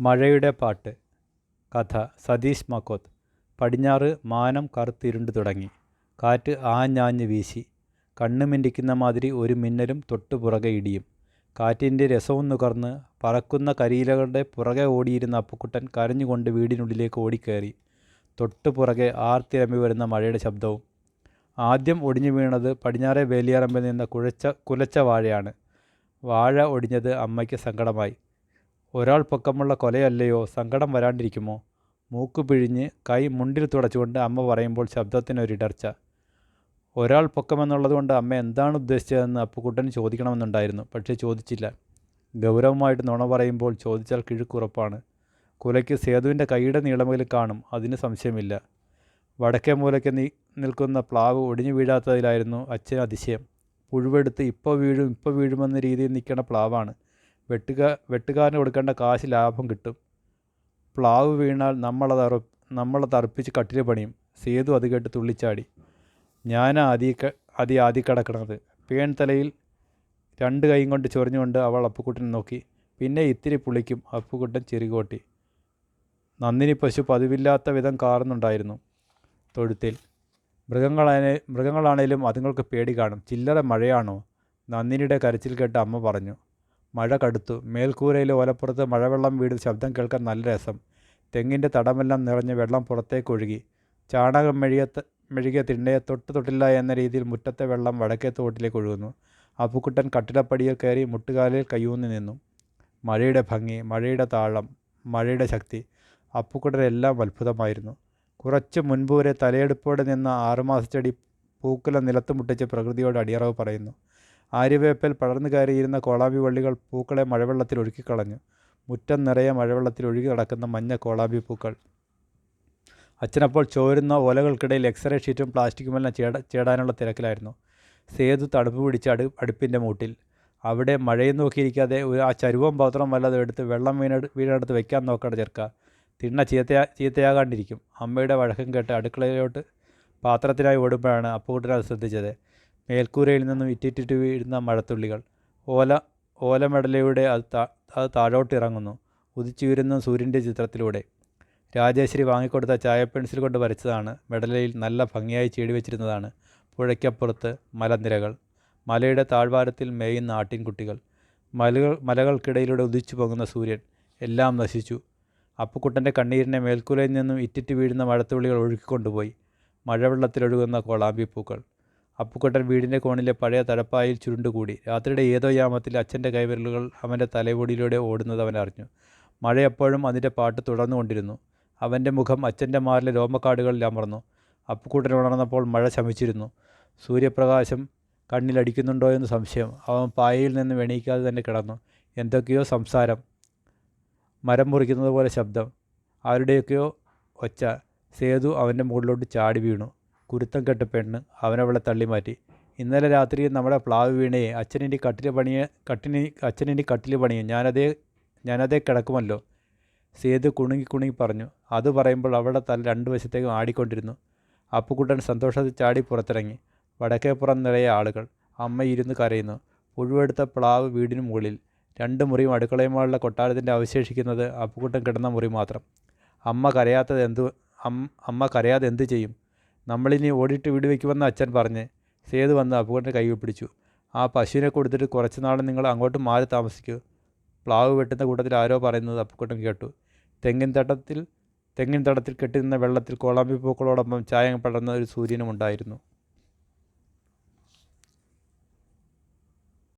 മഴയുടെ പാട്ട്. കഥ സതീഷ് മക്കോത്ത്. പടിഞ്ഞാറ് മാനം കറുത്തിരുണ്ടു തുടങ്ങി. കാറ്റ് ആഞ്ഞാഞ്ഞ് വീശി. കണ്ണ് മിണ്ടിക്കുന്ന മാതിരി ഒരു മിന്നലും തൊട്ടു പുറകെ ഇടിയും. കാറ്റിന്റെ രസവും നുകർന്ന് പറക്കുന്ന കരിയിലകളുടെ പുറകെ ഓടിയിരുന്ന അപ്പുക്കുട്ടൻ കരഞ്ഞുകൊണ്ട് വീടിനുള്ളിലേക്ക് ഓടിക്കയറി. തൊട്ടു പുറകെ ആർത്തിരമ്പി വരുന്ന മഴയുടെ ശബ്ദവും. ആദ്യം ഒടിഞ്ഞു വീണത് പടിഞ്ഞാറെ വേലിയാറമ്പിൽ നിന്ന കുഴച്ച കുലച്ച വാഴയാണ്. വാഴ ഒടിഞ്ഞത് അമ്മയ്ക്ക് സങ്കടമായി. ഒരാൾ പൊക്കമുള്ള കൊലയല്ലയോ? സങ്കടം വരാണ്ടിരിക്കുമോ? മൂക്ക് പിഴിഞ്ഞ് കൈ മുണ്ടിൽ തുടച്ചുകൊണ്ട് അമ്മ പറയുമ്പോൾ ശബ്ദത്തിനൊരിടർച്ച ഒരാൾ പൊക്കമെന്നുള്ളതുകൊണ്ട് അമ്മ എന്താണ് ഉദ്ദേശിച്ചതെന്ന് അപ്പുക്കുട്ടൻ ചോദിക്കണമെന്നുണ്ടായിരുന്നു പക്ഷേ ചോദിച്ചില്ല. ഗൗരവമായിട്ട് നുണ പറയുമ്പോൾ ചോദിച്ചാൽ കിഴുക്കുറപ്പാണ്. കുലയ്ക്ക് സേതുവിന്റെ കൈയുടെ നീളമെങ്കിലും കാണും അതിന് സംശയമില്ല. വടക്കേ മൂലയ്ക്ക് നീ നിൽക്കുന്ന പ്ലാവ് ഒടിഞ്ഞു വീഴാത്തതിലായിരുന്നു അച്ഛൻ അതിശയം. പുഴുവെടുത്ത് ഇപ്പോൾ വീഴും ഇപ്പോൾ വീഴുമെന്ന രീതിയിൽ നിൽക്കുന്ന പ്ലാവാണ്. വെട്ടുക വെട്ടുകാരന് കൊടുക്കേണ്ട കാശ് ലാഭം കിട്ടും. പ്ലാവ് വീണാൽ നമ്മളത് അറ നമ്മളത് അർപ്പിച്ച് കട്ടിൽ പണിയും. സേതു അത് കേട്ട് തുള്ളിച്ചാടി. ഞാനാ അതി അതി ആദ്യ കിടക്കണത്. പേൺ തലയിൽ രണ്ട് കൈയും കൊണ്ട് ചൊറിഞ്ഞുകൊണ്ട് അവൾ അപ്പുക്കുട്ടനെ നോക്കി. പിന്നെ ഇത്തിരി പുളിക്കും. അപ്പുക്കുട്ടൻ ചെറുകോട്ടി നന്ദിനി പശു പതിവില്ലാത്ത വിധം കാറുന്നുണ്ടായിരുന്നു തൊഴുത്തിൽ. മൃഗങ്ങളാണേ മൃഗങ്ങളാണേലും അതുങ്ങൾക്ക് പേടി കാണും. ചില്ലറ മഴയാണോ? നന്ദിനിയുടെ കരച്ചിൽ കേട്ട് അമ്മ പറഞ്ഞു. മഴ കടുത്തു. മേൽക്കൂരയിലെ ഓലപ്പുറത്ത് മഴവെള്ളം വീട് ശബ്ദം കേൾക്കാൻ നല്ല രസം. തെങ്ങിന്റെ തടമെല്ലാം നിറഞ്ഞ് വെള്ളം പുറത്തേക്ക് ഒഴുകി. ചാണകം മെഴുകിയ മെഴുകിയ തിണ്ണയെ തൊട്ട് തൊട്ടില്ല എന്ന രീതിയിൽ മുറ്റത്തെ വെള്ളം വടക്കേ തോട്ടിലേക്ക് ഒഴുകുന്നു. അപ്പുക്കുട്ടൻ കട്ടിടപ്പടിയിൽ കയറി മുട്ടുകാലിൽ കയ്യൂന്നി നിന്നു. മഴയുടെ ഭംഗി മഴയുടെ താളം മഴയുടെ ശക്തി അപ്പുക്കുട്ടനെല്ലാം അത്ഭുതമായിരുന്നു. കുറച്ച് മുൻപ് വരെ തലയെടുപ്പോടെ നിന്ന ആറുമാസച്ചെടി പൂക്കുല നിലത്ത് മുട്ടിച്ച് പ്രകൃതിയോട് അടിയറവ് പറയുന്നു. ആര്യവേപ്പൽ പടർന്നു കയറിയിരുന്ന കോളാമ്പി വള്ളികൾ പൂക്കളെ മഴവെള്ളത്തിൽ ഒഴുക്കിക്കളഞ്ഞു. മുറ്റം നിറയെ മഴവെള്ളത്തിൽ ഒഴുകി നടക്കുന്ന മഞ്ഞ കോളാമ്പി പൂക്കൾ അച്ഛനപ്പോൾ ചോരുന്ന ഓലകൾക്കിടയിൽ എക്സ്റേ ഷീറ്റും പ്ലാസ്റ്റിക്കുമെല്ലാം ചേട ചേടാനുള്ള തിരക്കിലായിരുന്നു. സേതു തണുപ്പ് പിടിച്ച അടു അടുപ്പിന്റെ മൂട്ടിൽ. അവിടെ മഴയും നോക്കിയിരിക്കാതെ ആ ചരുവം പാത്രം വല്ലതും എടുത്ത് വെള്ളം വീണെടു വീണെടുത്ത് വെക്കാൻ നോക്കണ ചെറുക്ക തിണ്ണ ചീത്തയാ ചീത്തയാകാണ്ടിരിക്കും. അമ്മയുടെ വഴക്കം കേട്ട് അടുക്കളയിലോട്ട് പാത്രത്തിനായി ഓടുമ്പോഴാണ് അപ്പുകുട്ടനത് ശ്രദ്ധിച്ചത്. മേൽക്കൂരയിൽ നിന്നും ഇറ്റിറ്റിട്ട് വീഴുന്ന മഴത്തുള്ളികൾ. ഓല ഓലമെടലയുടെ അത് താ അത് താഴോട്ടിറങ്ങുന്നു. ഉദിച്ചുയരുന്ന സൂര്യന്റെ ചിത്രത്തിലൂടെ. രാജേശ്വരി വാങ്ങിക്കൊടുത്ത ചായ പെൻസിൽ കൊണ്ട് വരച്ചതാണ്. മെഡലയിൽ നല്ല ഭംഗിയായി ചേടി വെച്ചിരുന്നതാണ്. പുഴയ്ക്കപ്പുറത്ത് മലനിരകൾ. മലയുടെ താഴ്വാരത്തിൽ മേയുന്ന ആട്ടിൻകുട്ടികൾ. മലകൾ മലകൾക്കിടയിലൂടെ ഉദിച്ചു പോകുന്ന സൂര്യൻ. എല്ലാം നശിച്ചു. അപ്പുക്കുട്ടന്റെ കണ്ണീരിനെ മേൽക്കൂരയിൽ നിന്നും ഇറ്റിറ്റ് വീഴുന്ന മഴത്തുള്ളികൾ ഒഴുക്കിക്കൊണ്ടുപോയി. മഴവെള്ളത്തിലൊഴുകുന്ന കോളാമ്പിപ്പൂക്കൾ അപ്പുക്കുട്ടൻ വീടിന്റെ കോണിലെ പഴയ തടപ്പായിൽ ചുരുണ്ടുകൂടി. രാത്രിയുടെ ഏതോ യാമത്തിൽ അച്ഛന്റെ കൈവിരലുകൾ അവന്റെ തലമുടിയിലൂടെ ഓടുന്നത് അവൻ അറിഞ്ഞു. മഴ എപ്പോഴും അതിന്റെ പാട്ട് തുടർന്നുകൊണ്ടിരുന്നു. അവന്റെ മുഖം അച്ഛന്റെ മാറിലെ രോമക്കാടുകളിൽ അമർന്നു. അപ്പുക്കുട്ടൻ ഉണർന്നപ്പോൾ മഴ ശമിച്ചിരുന്നു. സൂര്യപ്രകാശം കണ്ണിലടിക്കുന്നുണ്ടോ എന്ന് സംശയം. അവൻ പായയിൽ നിന്ന് എണീക്കാതെ തന്നെ കിടന്നു. എന്തൊക്കെയോ സംസാരം. മരം മുറിക്കുന്നത് പോലെ ശബ്ദം. ആരുടെയൊക്കെയോ ഒച്ച. സേതു അവന്റെ മുകളിലോട്ട് ചാടി വീണു. കുരുത്തം കെട്ട പെണ്ണ് അവനവളെ തള്ളി മാറ്റി ഇന്നലെ രാത്രി നമ്മുടെ പ്ലാവ് വീണേ അച്ഛനിന്റെ കട്ടിൽ പണിയ കട്ടിനി അച്ഛനിന്റെ കട്ടിൽ പണിയും. ഞാനതേ ഞാനതേ കിടക്കുമല്ലോ. സേതു കുണുങ്ങി കുണുങ്ങി പറഞ്ഞു. അത് പറയുമ്പോൾ അവളുടെ തല രണ്ട് വശത്തേക്കും ആടിക്കൊണ്ടിരുന്നു. അപ്പുകുട്ടൻ സന്തോഷത്തിൽ ചാടി പുറത്തിറങ്ങി. വടക്കേപ്പുറം നിറയെ ആളുകൾ. അമ്മ ഇരുന്ന് കരയുന്നു. പുഴുവെടുത്ത പ്ലാവ് വീടിന് മുകളിൽ. രണ്ട് മുറിയും അടുക്കളയുമായുള്ള കൊട്ടാരത്തിന്റെ അവശേഷിക്കുന്നത് അപ്പുകുട്ടൻ കിടന്ന മുറി മാത്രം. അമ്മ കരയാത്തത് എന്തു അമ്മ കരയാതെ എന്തു ചെയ്യും? നമ്മളിനി ഓടിയിട്ട് വീട് വയ്ക്കുമെന്ന് അച്ഛൻ പറഞ്ഞ് സേതു വന്ന് അപ്പുവിന്റെ കൈ പിടിച്ചു. ആ പശുവിനെ കൊടുത്തിട്ട് കുറച്ച് നാൾ നിങ്ങൾ അങ്ങോട്ട് മാറി താമസിക്കൂ. പ്ലാവ് വെട്ടുന്ന കൂട്ടത്തിൽ ആരോ പറയുന്നത് അപ്പുക്കുട്ടൻ കേട്ടു. തെങ്ങിൻ തട്ടത്തിൽ തെങ്ങിൻ തടത്തിൽ കെട്ടിനിന്ന വെള്ളത്തിൽ കോളാമ്പി പൂക്കളോടൊപ്പം ചായം പടർന്ന ഒരു സൂര്യനും ഉണ്ടായിരുന്നു